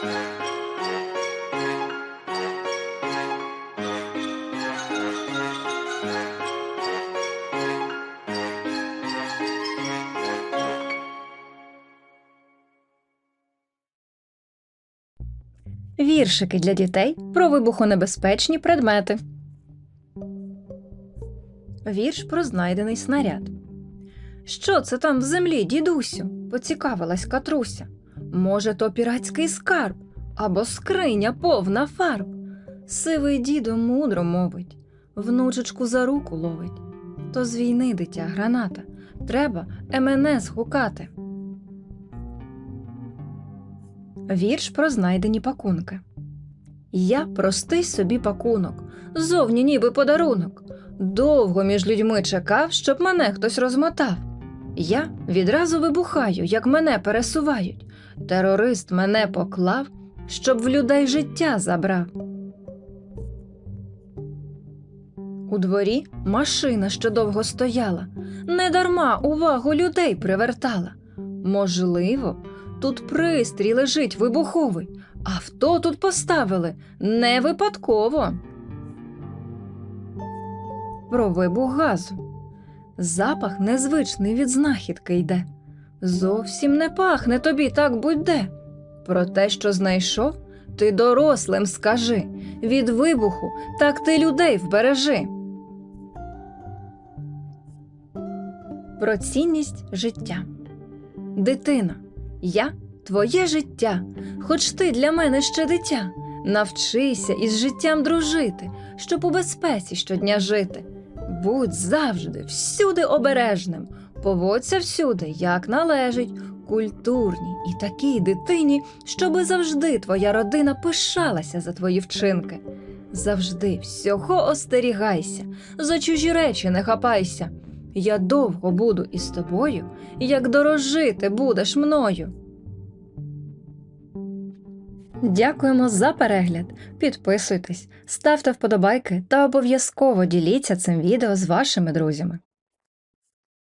Віршики для дітей про вибухонебезпечні предмети. Вірш про знайдений снаряд. Що це там в землі, дідусю? поцікавилась Катруся. Може, то піратський скарб або скриня повна фарб. Сивий дідо мудро мовить, внучечку за руку ловить. То з війни дитя граната. Треба МНС гукати. Вірш про знайдені пакунки. Я простий собі пакунок, зовні ніби подарунок. Довго між людьми чекав, щоб мене хтось розмотав. Я відразу вибухаю, як мене пересувають. Терорист мене поклав, щоб в людей життя забрав. У дворі машина, що довго стояла, недарма увагу людей привертала. Можливо, тут пристрій лежить вибуховий, авто тут поставили не випадково. Про вибух газу. Запах незвичний від знахідки йде. Зовсім не пахне тобі так будь-де. Про те, що знайшов, ти дорослим скажи. Від вибуху так ти людей вбережи. Про цінність життя. Дитина, я твоє життя, хоч ти для мене ще дитя. Навчися із життям дружити, щоб у безпеці щодня жити. Будь завжди, всюди обережним, поводься всюди, як належить, культурній і такій дитині, щоби завжди твоя родина пишалася за твої вчинки. Завжди всього остерігайся, за чужі речі не хапайся. Я довго буду із тобою, як дорожити будеш мною. Дякуємо за перегляд. Підписуйтесь, ставте вподобайки та обов'язково діліться цим відео з вашими друзями.